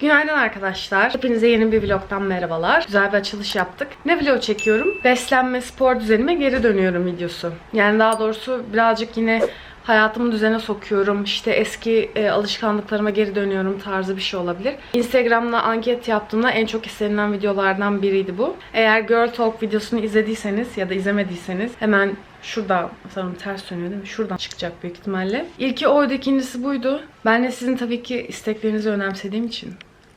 Günaydın arkadaşlar. Hepinize yeni bir vlogdan merhabalar. Güzel bir açılış yaptık. Ne vlog çekiyorum? Beslenme, spor düzenime geri dönüyorum videosu. Yani daha doğrusu birazcık yine hayatımı düzene sokuyorum. İşte eski e, alışkanlıklarıma geri dönüyorum tarzı bir şey olabilir. Instagram'da anket yaptığımda en çok istenilen videolardan biriydi bu. Eğer Girl Talk videosunu izlediyseniz ya da izlemediyseniz hemen Şurada sanırım ters dönüyor değil mi? Şuradan çıkacak büyük ihtimalle. İlki oydu, ikincisi buydu. Ben de sizin tabii ki isteklerinizi önemsediğim için.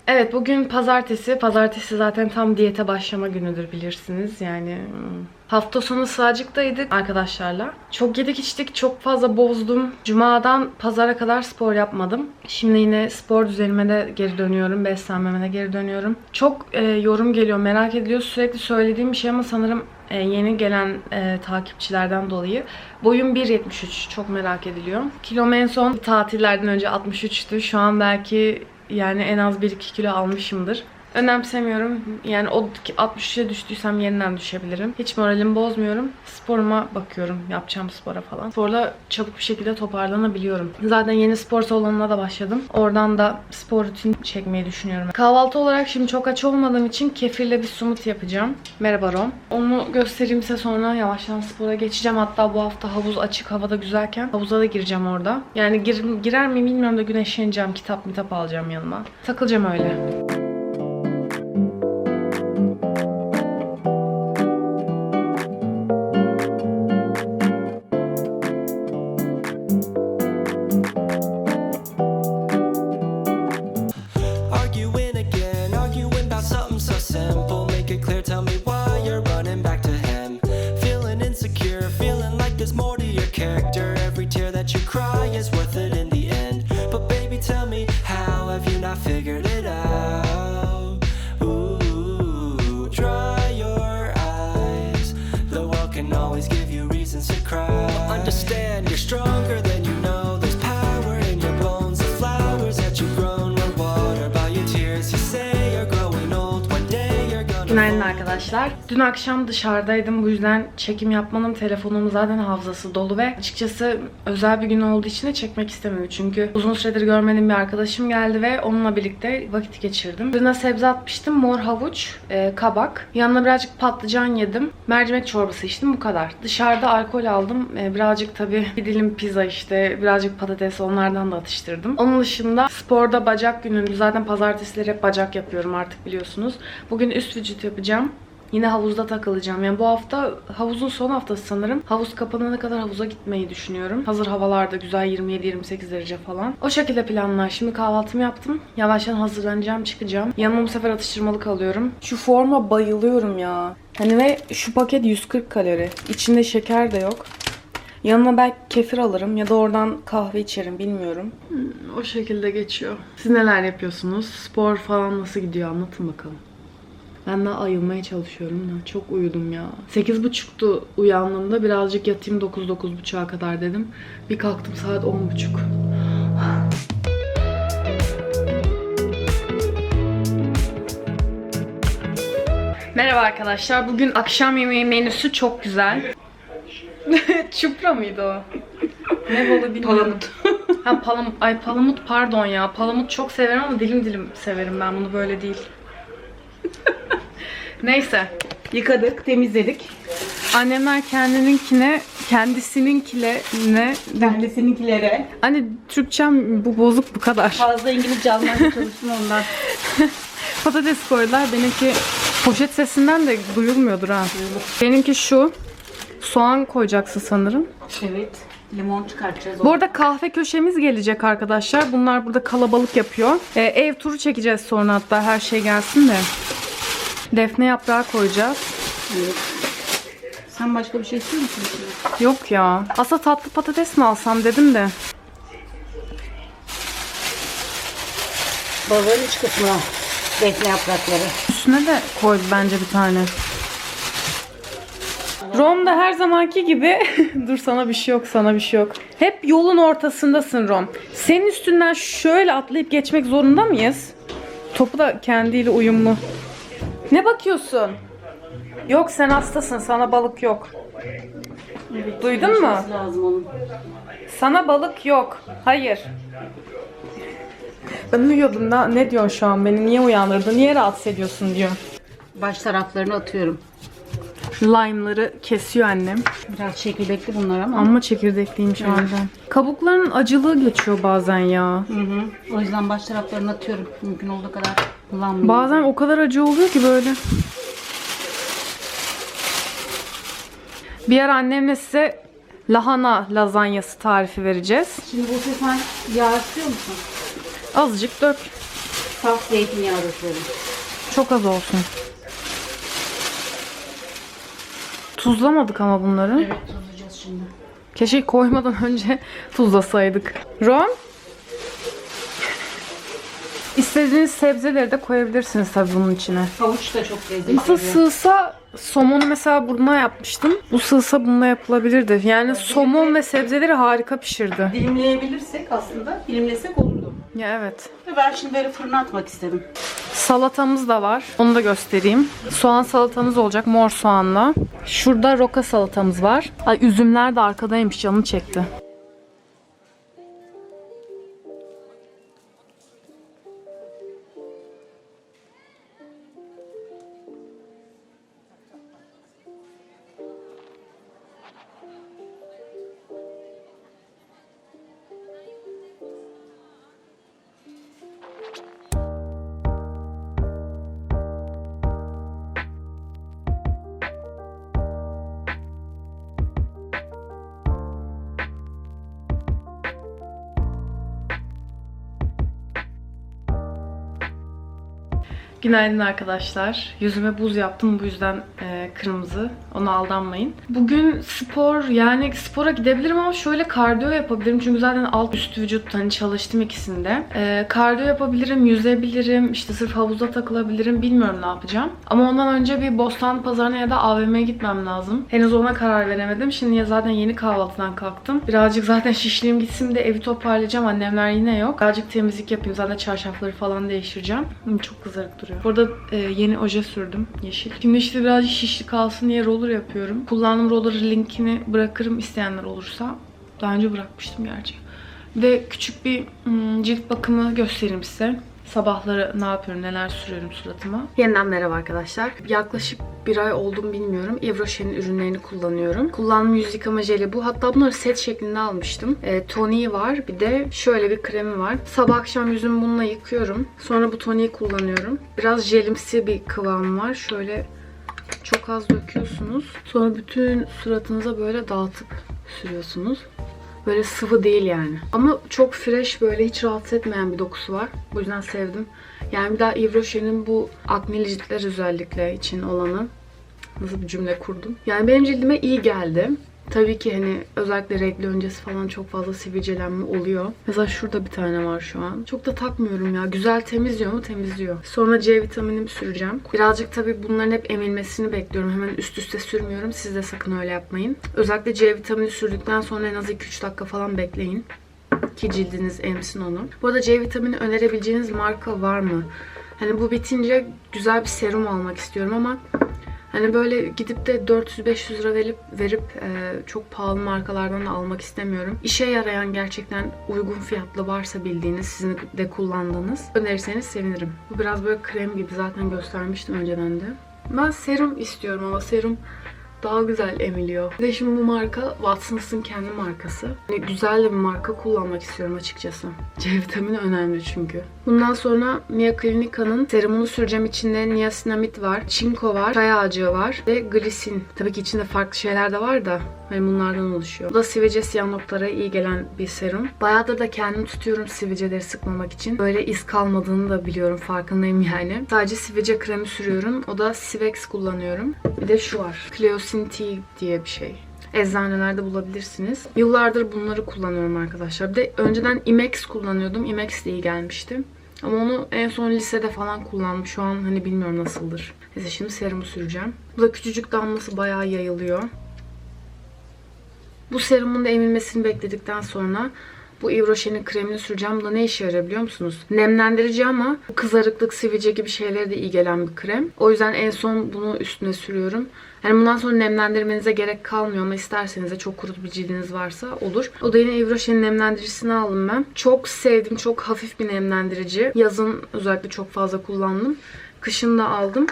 Evet bugün pazartesi. Pazartesi zaten tam diyete başlama günüdür bilirsiniz. Yani hmm. hafta sonu sağcıktaydık arkadaşlarla. Çok yedik içtik, çok fazla bozdum. Cuma'dan pazara kadar spor yapmadım. Şimdi yine spor düzenime de geri dönüyorum. Beslenmeme de geri dönüyorum. Çok e, yorum geliyor, merak ediliyor. Sürekli söylediğim bir şey ama sanırım e, yeni gelen e, takipçilerden dolayı. Boyum 1.73. Çok merak ediliyor. Kilom en son tatillerden önce 63'tü. Şu an belki yani en az 1-2 kilo almışımdır. Önemsemiyorum. Yani o 63'e düştüysem yeniden düşebilirim. Hiç moralimi bozmuyorum. Sporuma bakıyorum. Yapacağım spora falan. Sporla çabuk bir şekilde toparlanabiliyorum. Zaten yeni spor salonuna da başladım. Oradan da spor rutin çekmeyi düşünüyorum. Kahvaltı olarak şimdi çok aç olmadığım için kefirle bir smoothie yapacağım. Merhaba Rom. Onu göstereyim size sonra yavaştan spora geçeceğim. Hatta bu hafta havuz açık havada güzelken havuza da gireceğim orada. Yani gir, girer miyim bilmiyorum da güneşleneceğim. Kitap mitap alacağım yanıma. Takılacağım öyle. Arguing arkadaşlar. Dün akşam dışarıdaydım. Bu yüzden çekim yapmanın telefonumun zaten hafızası dolu ve açıkçası özel bir gün olduğu için de çekmek istemiyorum. Çünkü uzun süredir görmediğim bir arkadaşım geldi ve onunla birlikte vakit geçirdim. Fırına sebze atmıştım. Mor havuç, e, kabak. Yanına birazcık patlıcan yedim. Mercimek çorbası içtim. Bu kadar. Dışarıda alkol aldım. E, birazcık tabii bir dilim pizza işte. Birazcık patates onlardan da atıştırdım. Onun dışında sporda bacak günündü. Zaten pazartesileri hep bacak yapıyorum artık biliyorsunuz. Bugün üst vücut yapacağım. Yine havuzda takılacağım. Yani bu hafta havuzun son haftası sanırım. Havuz kapanana kadar havuza gitmeyi düşünüyorum. Hazır havalarda güzel 27-28 derece falan. O şekilde planlar. Şimdi kahvaltımı yaptım. Yavaştan hazırlanacağım, çıkacağım. Yanıma bu sefer atıştırmalık alıyorum. Şu forma bayılıyorum ya. Hani ve şu paket 140 kalori. İçinde şeker de yok. Yanına belki kefir alırım ya da oradan kahve içerim bilmiyorum. o şekilde geçiyor. Siz neler yapıyorsunuz? Spor falan nasıl gidiyor? Anlatın bakalım. Ben daha ayılmaya çalışıyorum da çok uyudum ya. 8.30'tu uyandığımda birazcık yatayım 9-9.30'a kadar dedim. Bir kalktım saat 10.30. Merhaba arkadaşlar. Bugün akşam yemeği menüsü çok güzel. Çupra mıydı o? Ne balı bilmiyorum. Palamut. ha palamut. Ay palamut pardon ya. Palamut çok severim ama dilim dilim severim ben bunu böyle değil. Neyse. Yıkadık, temizledik. Annemler kendininkine, kendisininkile ne? Kendisininkilere. Hani Türkçem bu bozuk bu kadar. Fazla İngilizce almaya çalıştım ondan. Patates koydular. Benimki poşet sesinden de duyulmuyordur ha. Benimki şu. Soğan koyacaksın sanırım. Evet. Limon çıkartacağız. Bu arada kahve köşemiz gelecek arkadaşlar. Bunlar burada kalabalık yapıyor. Ee, ev turu çekeceğiz sonra hatta her şey gelsin de. Defne yaprağı koyacağız. Evet. Sen başka bir şey istiyor musun? Yok ya. Aslında tatlı patates mi alsam dedim de. Balığın iç kısmına. Defne yaprakları. Üstüne de koy bence bir tane. Rom da her zamanki gibi dur sana bir şey yok sana bir şey yok. Hep yolun ortasındasın Rom. Senin üstünden şöyle atlayıp geçmek zorunda mıyız? Topu da kendiyle uyumlu. Ne bakıyorsun? Yok sen hastasın sana balık yok. Duydun mu? Lazım onun. Sana balık yok. Hayır. Ben uyuyordum da ne diyor şu an beni niye uyandırdın niye rahatsız ediyorsun diyor. Baş taraflarını atıyorum. Lime'ları kesiyor annem. Biraz çekirdekli bunlar ama. Ama çekirdekliymiş harbiden. Kabukların acılığı geçiyor bazen ya. Hı hı. O yüzden baş taraflarını atıyorum. Mümkün olduğu kadar kullanmıyorum. Bazen o kadar acı oluyor ki böyle. Bir ara annemle size lahana lazanyası tarifi vereceğiz. Şimdi bu sen yağ istiyor musun? Azıcık dök. Saf zeytinyağı döküyorum. Çok az olsun. Tuzlamadık ama bunları. Evet tuzlayacağız şimdi. Keşke koymadan önce tuzlasaydık. Ron? İstediğiniz sebzeleri de koyabilirsiniz tabii bunun içine. Havuç da çok lezzetli. Nasıl sığsa somonu mesela bununla yapmıştım. Bu sığsa bununla yapılabilirdi. Yani somon ve sebzeleri harika pişirdi. Dilimleyebilirsek aslında dilimlesek olurdu. Ya evet. Ve ben şimdi böyle fırına atmak istedim. Salatamız da var. Onu da göstereyim. Soğan salatamız olacak mor soğanla. Şurada roka salatamız var. Ay üzümler de arkadaymış canı çekti. Günaydın arkadaşlar. Yüzüme buz yaptım bu yüzden e, kırmızı. Ona aldanmayın. Bugün spor yani spora gidebilirim ama şöyle kardiyo yapabilirim. Çünkü zaten alt üst vücut hani çalıştım ikisinde. E, kardiyo yapabilirim, yüzebilirim, işte sırf havuzda takılabilirim. Bilmiyorum ne yapacağım. Ama ondan önce bir Bostan Pazarı'na ya da AVM'ye gitmem lazım. Henüz ona karar veremedim. Şimdi ya zaten yeni kahvaltıdan kalktım. Birazcık zaten şişliğim gitsin de evi toparlayacağım. Annemler yine yok. Birazcık temizlik yapayım. Zaten çarşafları falan değiştireceğim. Çok kızarık duruyor. Burada e, yeni oje sürdüm. Yeşil. Şimdi işte birazcık şişli kalsın diye roller yapıyorum. Kullandığım roller linkini bırakırım isteyenler olursa. Daha önce bırakmıştım gerçi. De küçük bir cilt bakımı göstereyim size. Sabahları ne yapıyorum, neler sürüyorum suratıma. Yeniden merhaba arkadaşlar. Yaklaşık bir ay oldu mu bilmiyorum. Yves Rocher'in ürünlerini kullanıyorum. Kullandığım yüz yıkama jeli bu. Hatta bunları set şeklinde almıştım. E, toniği var. Bir de şöyle bir kremi var. Sabah akşam yüzümü bununla yıkıyorum. Sonra bu toniği kullanıyorum. Biraz jelimsi bir kıvamı var. Şöyle çok az döküyorsunuz. Sonra bütün suratınıza böyle dağıtıp sürüyorsunuz. Böyle sıvı değil yani. Ama çok fresh böyle hiç rahatsız etmeyen bir dokusu var. Bu yüzden sevdim. Yani bir daha Yves Rocher'in bu akneli ciltler özellikle için olanı. Nasıl bir cümle kurdum. Yani benim cildime iyi geldi. Tabii ki hani özellikle regl öncesi falan çok fazla sivilcelenme oluyor. Mesela şurada bir tane var şu an. Çok da takmıyorum ya. Güzel temizliyor mu? Temizliyor. Sonra C vitaminimi süreceğim. Birazcık tabii bunların hep emilmesini bekliyorum. Hemen üst üste sürmüyorum. Siz de sakın öyle yapmayın. Özellikle C vitamini sürdükten sonra en az 2-3 dakika falan bekleyin. Ki cildiniz emsin onu. Bu arada C vitamini önerebileceğiniz marka var mı? Hani bu bitince güzel bir serum almak istiyorum ama Hani böyle gidip de 400-500 lira verip, verip e, çok pahalı markalardan da almak istemiyorum. İşe yarayan gerçekten uygun fiyatlı varsa bildiğiniz, sizin de kullandığınız önerirseniz sevinirim. Bu biraz böyle krem gibi zaten göstermiştim önceden de. Ben serum istiyorum ama serum daha güzel emiliyor. Bir şimdi bu marka Watsons'ın kendi markası. Yani güzel de bir marka kullanmak istiyorum açıkçası. C vitamini önemli çünkü. Bundan sonra Mia Clinica'nın serumunu süreceğim. İçinde niacinamid var, çinko var, çay ağacı var ve glisin. Tabii ki içinde farklı şeyler de var da hani bunlardan oluşuyor. Bu da sivilce siyah noktalara iyi gelen bir serum. Bayağıdır da kendim tutuyorum sivilceleri sıkmamak için. Böyle iz kalmadığını da biliyorum farkındayım yani. Sadece sivilce kremi sürüyorum. O da Sivex kullanıyorum. Bir de şu var. Cleosin T diye bir şey. Eczanelerde bulabilirsiniz. Yıllardır bunları kullanıyorum arkadaşlar. Bir de önceden Imex kullanıyordum. Imex de iyi gelmişti. Ama onu en son lisede falan kullandım. Şu an hani bilmiyorum nasıldır. Neyse şimdi serumu süreceğim. Bu da küçücük damlası bayağı yayılıyor. Bu serumun da emilmesini bekledikten sonra Bu Yves Rocher'in kremini süreceğim. Bu da ne işe yarıyor biliyor musunuz? Nemlendirici ama kızarıklık, sivilce gibi şeylere de iyi gelen bir krem. O yüzden en son bunu üstüne sürüyorum. Yani bundan sonra nemlendirmenize gerek kalmıyor ama isterseniz de çok kuru bir cildiniz varsa olur. O da yine Yves Rocher'in nemlendiricisini aldım ben. Çok sevdim. Çok hafif bir nemlendirici. Yazın özellikle çok fazla kullandım. Kışın da aldım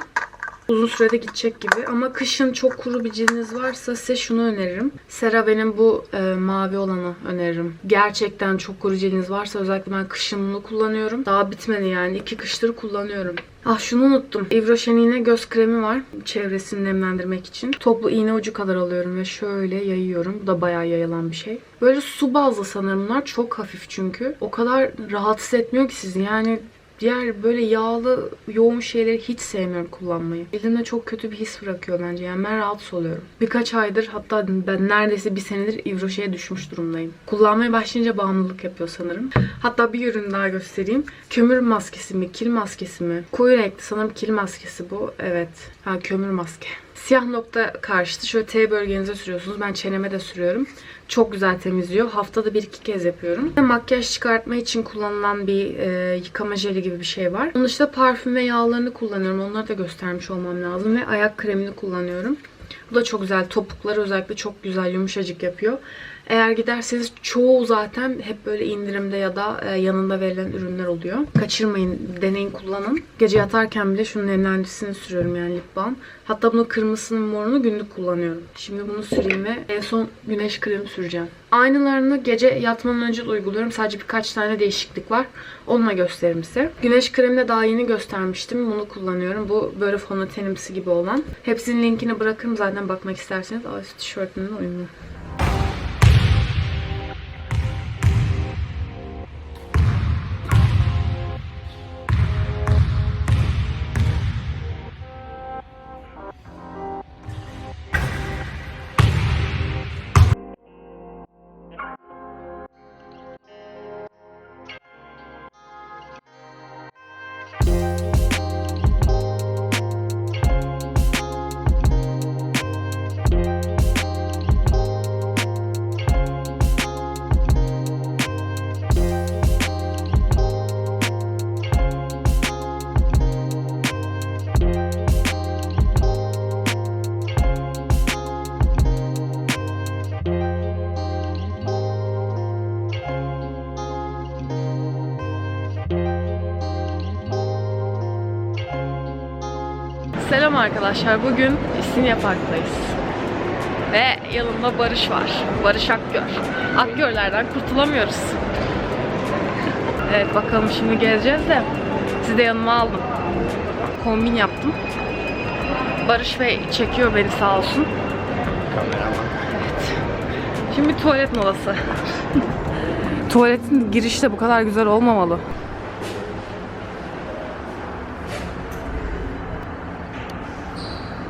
uzun sürede gidecek gibi. Ama kışın çok kuru bir cildiniz varsa size şunu öneririm. CeraVe'nin bu e, mavi olanı öneririm. Gerçekten çok kuru cildiniz varsa özellikle ben kışın bunu kullanıyorum. Daha bitmedi yani. iki kıştır kullanıyorum. Ah şunu unuttum. Rocher'in yine göz kremi var. Çevresini nemlendirmek için. Toplu iğne ucu kadar alıyorum ve şöyle yayıyorum. Bu da bayağı yayılan bir şey. Böyle su bazlı sanırım bunlar. Çok hafif çünkü. O kadar rahatsız etmiyor ki sizi. Yani Diğer böyle yağlı, yoğun şeyleri hiç sevmiyorum kullanmayı. Cildimde çok kötü bir his bırakıyor bence. Yani ben rahatsız oluyorum. Birkaç aydır hatta ben neredeyse bir senedir Rocher'e düşmüş durumdayım. Kullanmaya başlayınca bağımlılık yapıyor sanırım. Hatta bir ürün daha göstereyim. Kömür maskesi mi, kil maskesi mi? Koyu renkli sanırım kil maskesi bu. Evet. Ha kömür maske. Siyah nokta karşıtı şöyle T bölgenize sürüyorsunuz. Ben çeneme de sürüyorum. Çok güzel temizliyor. Haftada bir iki kez yapıyorum. Makyaj çıkartma için kullanılan bir e, yıkama jeli gibi bir şey var. Onun dışında parfüm ve yağlarını kullanıyorum. Onları da göstermiş olmam lazım. Ve ayak kremini kullanıyorum. Bu da çok güzel. Topukları özellikle çok güzel yumuşacık yapıyor. Eğer giderseniz çoğu zaten hep böyle indirimde ya da e, yanında verilen ürünler oluyor. Kaçırmayın, deneyin, kullanın. Gece yatarken bile şunun nemlendiricisini sürüyorum yani lip balm. Hatta bunun kırmızısını morunu günlük kullanıyorum. Şimdi bunu süreyim ve en son güneş kremi süreceğim. Aynılarını gece yatmadan önce de uyguluyorum. Sadece birkaç tane değişiklik var. Onunla gösteririm size. Güneş kremini daha yeni göstermiştim. Bunu kullanıyorum. Bu böyle fondötenimsi gibi olan. Hepsinin linkini bırakırım zaten bakmak isterseniz. Aa, tişörtümle uyumlu. Arkadaşlar. Bugün İstinye Park'tayız. Ve yanımda Barış var. Barış Akgör. Akgörlerden kurtulamıyoruz. Evet bakalım şimdi gezeceğiz de sizi de yanıma aldım. Kombin yaptım. Barış Bey çekiyor beni sağ olsun. Evet. Şimdi tuvalet molası. Tuvaletin girişi de bu kadar güzel olmamalı.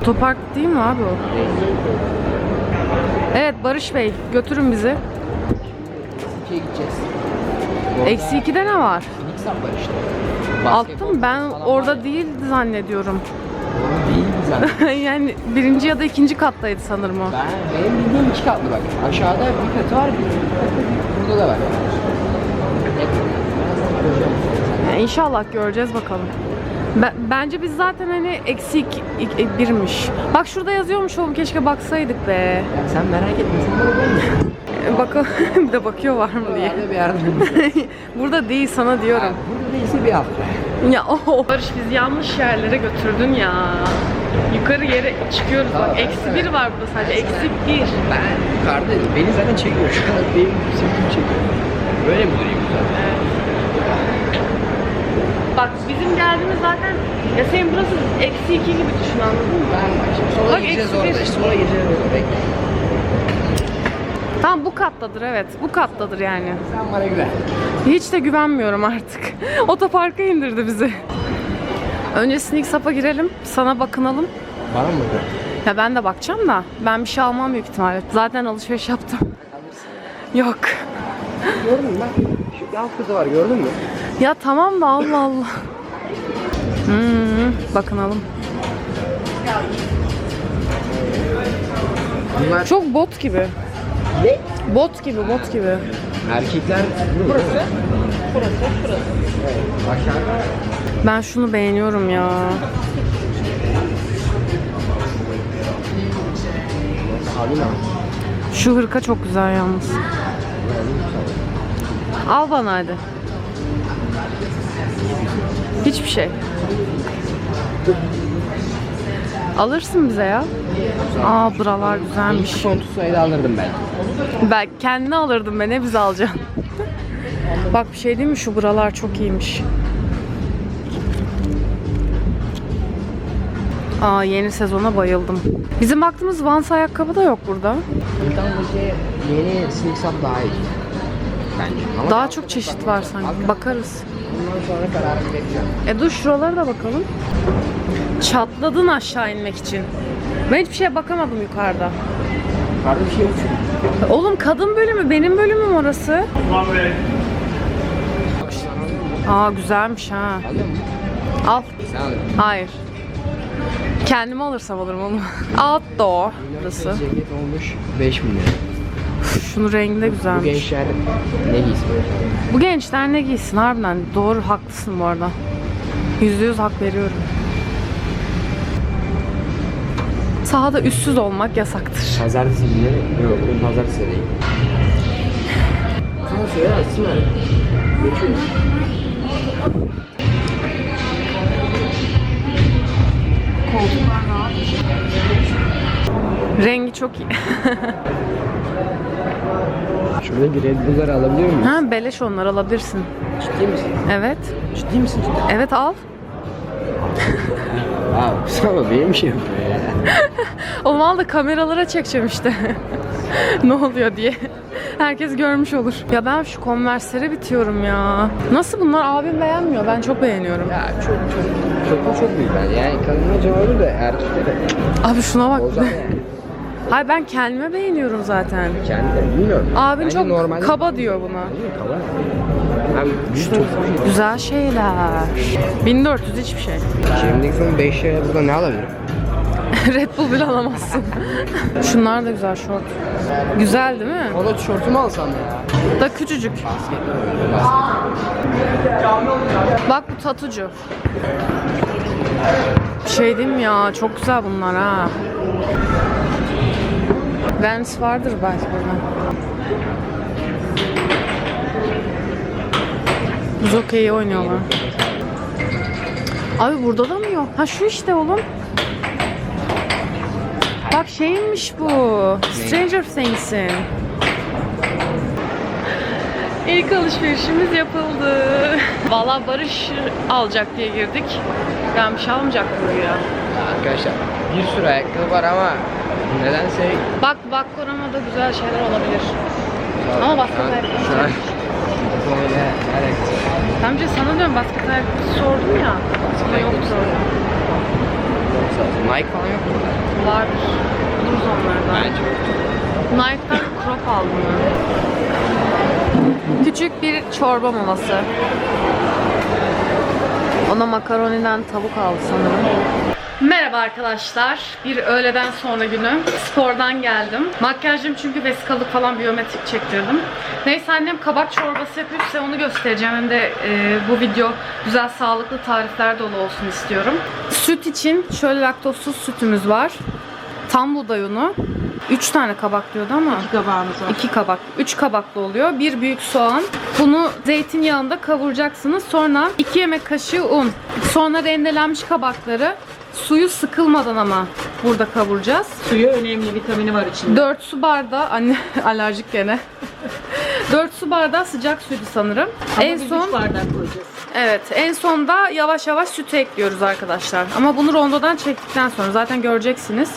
Otopark değil mi abi o? Evet Barış Bey götürün bizi. Eksikiye gideceğiz. Eksi 2'de ne var? Phoenix var işte. Alttım ben falan orada var. değildi zannediyorum. Doğru değil zaten. yani birinci ya da ikinci kattaydı sanırım o. Ben, benim bildiğim iki katlı bak. Aşağıda bir katı var, bir katı burada da var. Yani inşallah göreceğiz bakalım. Ben- bence biz zaten hani eksi iki- ik- ik- birmiş. Bak şurada yazıyormuş oğlum keşke baksaydık be. Ya sen merak etme, sen burada değil. E, Bakalım bir de bakıyor var mı diye. Buralarda bir yerde. Burada değil sana diyorum. Ha, Burada değilse bir hafta. Ya o Barış biz yanlış yerlere götürdün ya. Yukarı yere çıkıyoruz bak. Tamam, Eksi evet. bir var burada sadece. Eksi bir. Ben yukarıdayım. Beni zaten çekiyor. Benim simkim çekiyor. Böyle mi durayım zaten? Bak bizim geldiğimiz zaten ya senin burası eksi iki gibi düşün anladın mı? Ben bak şimdi sola Bak, eksi orada. işte, Sola gideceğiz orada. Bekle. Tamam bu kattadır evet. Bu kattadır yani. Sen bana güven. Hiç de güvenmiyorum artık. Otoparka indirdi bizi. Önce Sneak Sap'a girelim. Sana bakınalım. Bana mı güven? Ya ben de bakacağım da ben bir şey almam büyük ihtimalle. Zaten alışveriş yaptım. Yok. Gördün mü alt kızı var gördün mü? Ya tamam da Allah Allah. Hmm, bakınalım. Bunlar Çok bot gibi. ne? Bot gibi, bot gibi. Erkekler burası. Burası, burası. Aşağıda Ben şunu beğeniyorum ya. Şu hırka çok güzel yalnız. Al bana hadi. Hiçbir şey. Alırsın bize ya. Aa buralar güzelmiş. Son tutsaydı alırdım ben. Ben kendini alırdım ben ne bize alacaksın. Bak bir şey değil mi şu buralar çok iyiymiş. Aa yeni sezona bayıldım. Bizim baktığımız Vans ayakkabı da yok burada. Buradan bence yeni sneaks up daha iyi. Ama Daha çok çeşit var sanki. Bakarız. bundan sonra kararımı vereceğim. E dur şuralara da bakalım. Çatladın aşağı inmek için. Ben hiçbir şeye bakamadım yukarıda. Yukarıda bir şey yok çünkü. Oğlum kadın bölümü benim bölümüm orası. Aa güzelmiş ha. Alıyor musun? Al. Sen. Hayır. Kendimi alırsam alırım onu. Outdoor burası. Ceket olmuş 5 milyon. Şunun rengi de Bu güzelmiş. gençler ne giysin? Bu gençler ne giysin harbiden? Doğru haklısın bu arada. Yüzde yüz hak veriyorum. Sahada üstsüz olmak yasaktır. Pazartesi günleri yok. Bugün pazartesi de değil. Sana söyle açsın öyle. Geçiyor. Rengi çok iyi. Şuradaki Red Bull'ları alabiliyor muyum? ha beleş onlar alabilirsin. Ciddi misin? Evet. Ciddi misin cidden? Evet al. Abi sana benim şey yapıyor ya. Oğlum al da kameralara çekeceğim işte. ne oluyor diye. Herkes görmüş olur. Ya ben şu konverslere bitiyorum ya. Nasıl bunlar abim beğenmiyor. Ben çok beğeniyorum. Ya çok çok çok çok, çok ben. Yani kadınlar cevabı da erkeklere Abi şuna bak. bozar yani. Hayır ben kendime beğeniyorum zaten. Kendileri bilmiyorum. Abin Bence çok normalde- kaba diyor buna. Kaba. Çok büyük. Güzel şeyler. 1400 hiçbir şey. Cebimdeki son 5 liraya burada ne alabilirim? Red Bull bile alamazsın. Şunlar da güzel şort. Güzel değil mi? Polo tişörtümü alsam ya. Da küçücük. Bak bu tatucu. Şey diyeyim ya? Çok güzel bunlar ha. Vans vardır belki burada. Buz okeyi oynuyorlar. Abi burada da mı yok? Ha şu işte oğlum. Bak şeymiş bu. Stranger Things'in. İlk alışverişimiz yapıldı. Valla Barış alacak diye girdik. Ben bir şey almayacaktım ya. Arkadaşlar bir sürü ayakkabı var ama nedense Bak bak koramada güzel şeyler olabilir. Ama basket Şu an- ayakkabı. Şu an böyle sana diyorum basket ayakkabı sordum ya. Sana yoktu. Nike falan yok mu? Vardır. Buluruz onlardan. Bence. Nike'dan crop aldım ben. Küçük bir çorba molası. Ona makaroniden tavuk aldı sanırım. Merhaba arkadaşlar. Bir öğleden sonra günü. Spordan geldim. Makyajım çünkü vesikalık falan biyometrik çektirdim. Neyse annem kabak çorbası yapıyor. Size onu göstereceğim. Hem de e, bu video güzel sağlıklı tarifler dolu olsun istiyorum. Süt için şöyle laktozsuz sütümüz var. Tam buğday unu. 3 tane kabak diyordu ama. Kabağımız var. 2 kabak. 3 kabaklı oluyor. Bir büyük soğan. Bunu zeytinyağında kavuracaksınız. Sonra 2 yemek kaşığı un. Sonra rendelenmiş kabakları suyu sıkılmadan ama burada kavuracağız. Suyu önemli vitamini var içinde. 4 su bardağı anne alerjik gene. 4 su bardağı sıcak suydu sanırım. Ama en son bardak koyacağız. Evet, en sonda yavaş yavaş sütü ekliyoruz arkadaşlar. Ama bunu rondodan çektikten sonra zaten göreceksiniz.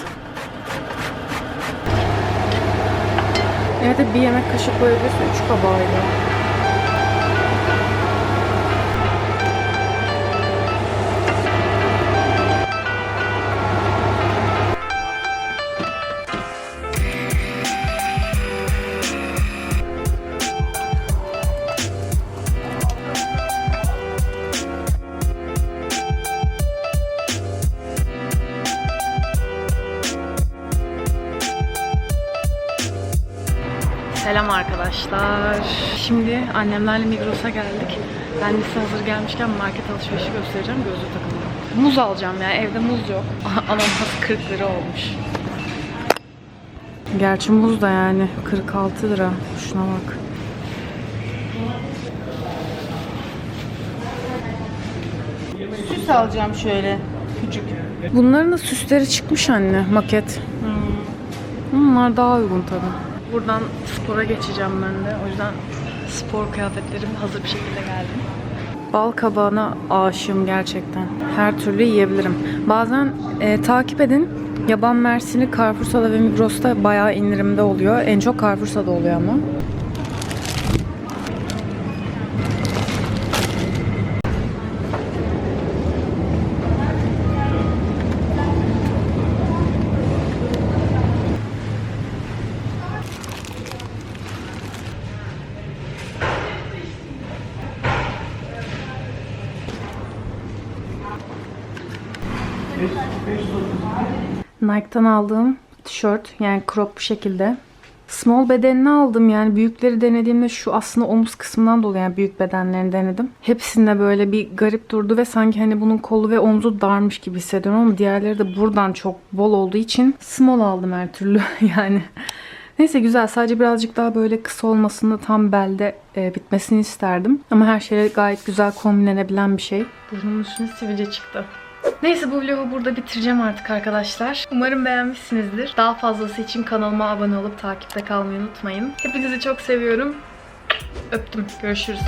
Evet, bir yemek kaşığı koyabilirsin. Üç kabağıyla. Selam arkadaşlar. Şimdi annemlerle Migros'a geldik. Ben size hazır gelmişken market alışverişi göstereceğim. Gözlük takımı. Muz alacağım ya. Evde muz yok. Ananas 40 lira olmuş. Gerçi muz da yani 46 lira. Şuna bak. Süs alacağım şöyle. Küçük. Bunların da süsleri çıkmış anne maket. Bunlar daha uygun tabi. Buradan spora geçeceğim ben de. O yüzden spor kıyafetlerim hazır bir şekilde geldim. Bal kabağına aşığım gerçekten. Her türlü yiyebilirim. Bazen e, takip edin. Yaban mersini Carrefour'da ve Migros'ta bayağı indirimde oluyor. En çok Carrefour'da oluyor ama. Nike'tan aldığım tişört yani crop bu şekilde. Small bedenini aldım yani büyükleri denediğimde şu aslında omuz kısmından dolayı yani büyük bedenlerini denedim. Hepsinde böyle bir garip durdu ve sanki hani bunun kolu ve omzu darmış gibi hissediyorum ama diğerleri de buradan çok bol olduğu için small aldım her türlü yani. Neyse güzel sadece birazcık daha böyle kısa olmasını tam belde e, bitmesini isterdim. Ama her şeyle gayet güzel kombinlenebilen bir şey. Burnumun üstüne sivilce çıktı. Neyse bu vlogu burada bitireceğim artık arkadaşlar. Umarım beğenmişsinizdir. Daha fazlası için kanalıma abone olup takipte kalmayı unutmayın. Hepinizi çok seviyorum. Öptüm. Görüşürüz.